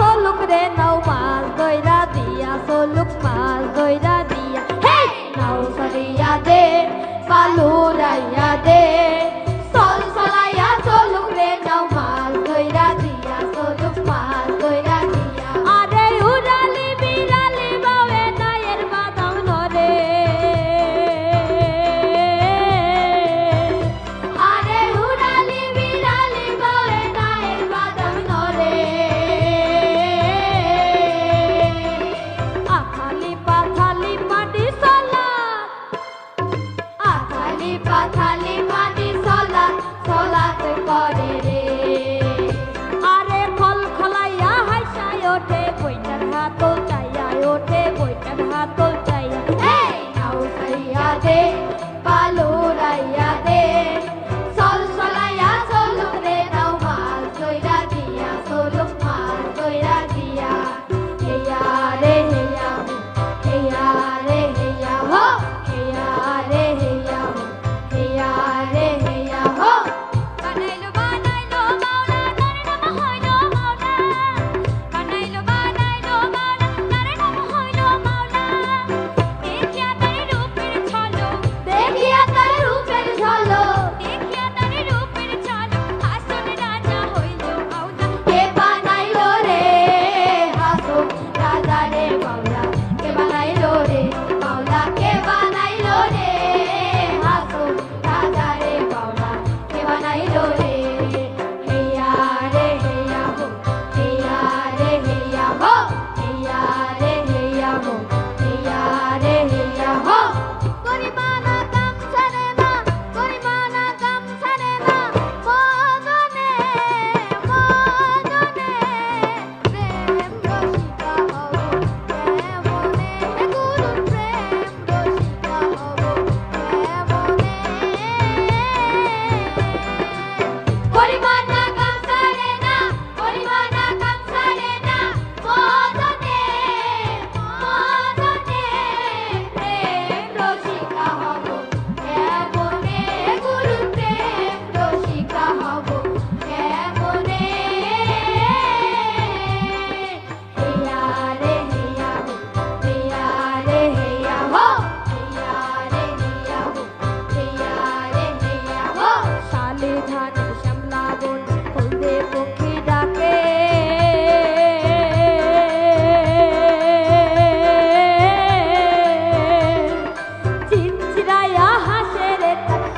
có lúc đến đâu mà rơi থালি মানে সলাত সলাত করে রে। আরে ফল খলাইয়া হাসায় ওঠে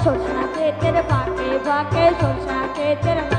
सोचना के तेरे बाके बाके सोचना के तेरे